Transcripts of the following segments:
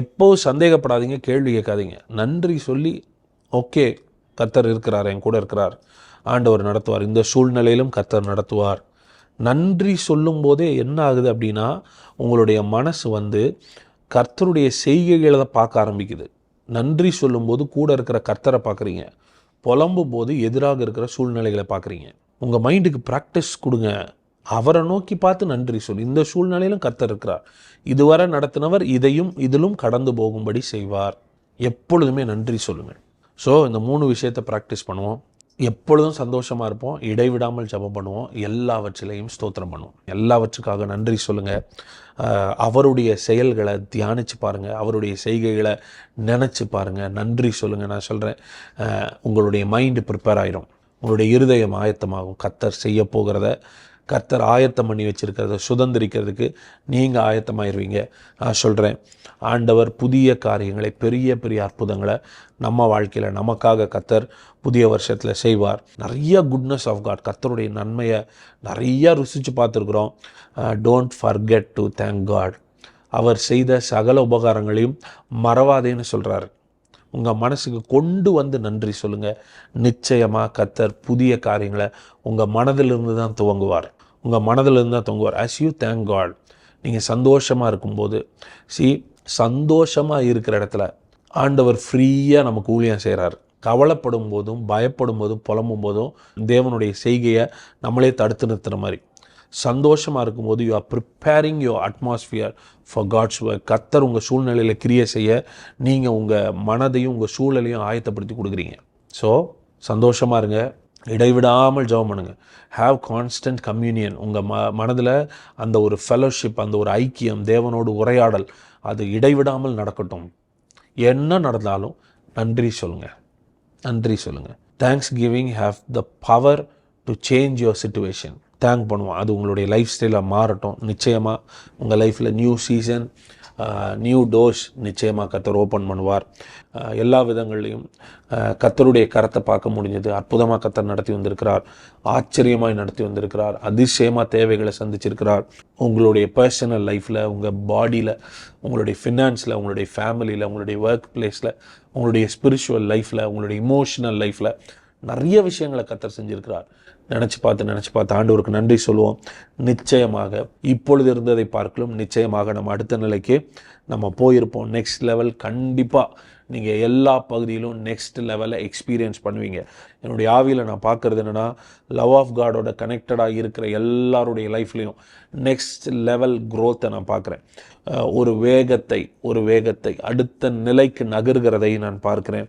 எப்போ சந்தேகப்படாதீங்க கேள்வி கேட்காதீங்க. நன்றி சொல்லி ஓகே கர்த்தர் இருக்கிறார் என் கூட இருக்கிறார். ஆண்டவர் நடத்துவார். இந்த சூழ்நிலையிலும் கர்த்தர் நடத்துவார். நன்றி சொல்லும்போதே என்ன ஆகுது அப்படின்னா உங்களுடைய மனசு வந்து கர்த்தருடைய செய்கைகளை தான் பார்க்க ஆரம்பிக்குது. நன்றி சொல்லும்போது கூட இருக்கிற கர்த்தரை பார்க்குறீங்க. புலம்பும் போது எதிராக இருக்கிற சூழ்நிலைகளை பார்க்குறீங்க. உங்கள் மைண்டுக்கு ப்ராக்டிஸ் கொடுங்க. அவரை நோக்கி பார்த்து நன்றி சொல்லு இந்த சூழ்நிலையிலும் கர்த்தர் இருக்கிறார். இதுவரை நடத்தினவர் இதையும் இதிலும் கடந்து போகும்படி செய்வார். எப்பொழுதுமே நன்றி சொல்லுங்கள். ஸோ இந்த மூணு விஷயத்தை ப்ராக்டிஸ் பண்ணுவோம். எப்பொழுதும் சந்தோஷமாக இருப்போம். இடைவிடாமல் ஜபம் பண்ணுவோம். எல்லாவற்றிலையும் ஸ்தோத்திரம் பண்ணுவோம். எல்லாவற்றுக்காக நன்றி சொல்லுங்கள். அவருடைய செயல்களை தியானித்து பாருங்கள் அவருடைய செய்கைகளை நினச்சி பாருங்கள் நன்றி சொல்லுங்கள். நான் சொல்கிறேன் உங்களுடைய மைண்டு ப்ரிப்பேர் ஆயிரும். உங்களுடைய இருதயம் ஆயத்தமாகும். கத்தர் செய்ய போகிறத கர்த்தர் ஆயத்தம் பண்ணி வச்சுருக்கிறத சுதந்திரிக்கிறதுக்கு நீங்கள் ஆயத்தமாயிருவீங்க. நான் சொல்கிறேன் ஆண்டவர் புதிய காரியங்களை பெரிய பெரிய அற்புதங்களை நம்ம வாழ்க்கையில் நமக்காக கத்தர் புதிய வருஷத்தில் செய்வார். நிறைய குட்னஸ் ஆஃப் காட் கத்தருடைய நன்மையை நிறையா ருசித்து பார்த்துருக்குறோம். Don't forget to thank God அவர் செய்த சகல உபகாரங்களையும் மறவாதேன்னு சொல்கிறாரு உங்கள் மனசுக்கு கொண்டு வந்து நன்றி சொல்லுங்கள் நிச்சயமாக கத்தர் புதிய காரியங்களை உங்கள் மனதிலிருந்து தான் துவங்குவார். உங்கள் மனதிலிருந்து தான் தொங்குவார். ஆஸ் யூ தேங்க் காட் நீங்கள் சந்தோஷமாக இருக்கும்போது சி சந்தோஷமாக இருக்கிற இடத்துல ஆண்டவர் ஃப்ரீயாக நமக்கு ஊழியம் செய்கிறார் கவலைப்படும் போதும் பயப்படும் போதும் புலம்பும் போதும் தேவனுடைய செய்கையை நம்மளே தடுத்து நிறுத்துற மாதிரி. சந்தோஷமாக இருக்கும்போது you are preparing your atmosphere for God's work கத்தர் உங்கள் சூழ்நிலையில் கிரியை செய்ய நீங்கள் உங்கள் மனதையும் உங்கள் சூழலையும் ஆயத்தப்படுத்தி கொடுக்குறீங்க. ஸோ சந்தோஷமாக இருங்க. இடைவிடாமல் ஜெபம் பண்ணுங்க. ஹாவ் கான்ஸ்டன்ட் கம்யூனியன் உங்கள் ம மனதில் அந்த ஒரு ஃபெலோஷிப் அந்த ஒரு ஐக்கியம் தேவனோடு உரையாடல் அது இடைவிடாமல் நடக்கட்டும். என்ன நடந்தாலும் நன்றி சொல்லுங்கள் நன்றி சொல்லுங்கள் thanks giving have the power to change your situation thank பண்ணுவோம். அது உங்களுடைய லைஃப் ஸ்டைலாக மாறட்டும். நிச்சயமாக உங்கள் லைஃப்பில் நியூ சீசன் நியூ டோஸ் நிச்சயமாக கத்தர் ஓப்பன் பண்ணுவார். எல்லா விதங்கள்லையும் கத்தருடைய கரத்தை பார்க்க முடிஞ்சது. அற்புதமாக கத்தர் நடத்தி வந்திருக்கிறார். ஆச்சரியமாய் நடத்தி வந்திருக்கிறார். அதிசயமாக தேவைகளை சந்திச்சிருக்கிறார். உங்களுடைய பர்சனல் லைஃப்பில் உங்கள் பாடியில் உங்களுடைய ஃபினான்ஸில் உங்களுடைய ஃபேமிலியில் உங்களுடைய ஒர்க் பிளேஸில் உங்களுடைய ஸ்பிரிச்சுவல் லைஃப்பில் உங்களுடைய இமோஷனல் லைஃப்பில் நிறைய விஷயங்களை கத்தர் செஞ்சுருக்கிறார். நினச்சி பார்த்து நினச்சி பார்த்து ஆண்டவருக்கு நன்றி சொல்லுவோம். நிச்சயமாக இப்பொழுது இருந்ததை பார்க்கலும் நிச்சயமாக நம்ம அடுத்த நிலைக்கு நம்ம போயிருப்போம். நெக்ஸ்ட் லெவல் கண்டிப்பாக நீங்கள் எல்லா பகுதியிலும் நெக்ஸ்ட் லெவலில் எக்ஸ்பீரியன்ஸ் பண்ணுவீங்க. என்னுடைய ஆவியில் நான் பார்க்குறது என்னென்னா லவ் ஆஃப் காடோட கனெக்டடாக இருக்கிற எல்லாருடைய லைஃப்லேயும் நெக்ஸ்ட் லெவல் க்ரோத்தை நான் பார்க்குறேன். ஒரு வேகத்தை ஒரு வேகத்தை அடுத்த நிலைக்கு நகர்கிறதை நான் பார்க்குறேன்.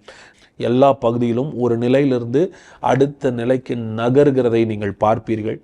எல்லா பகுதியிலும் ஒரு நிலையிலிருந்து அடுத்த நிலைக்கு நகர்கிறதை நீங்கள் பார்ப்பீர்கள்.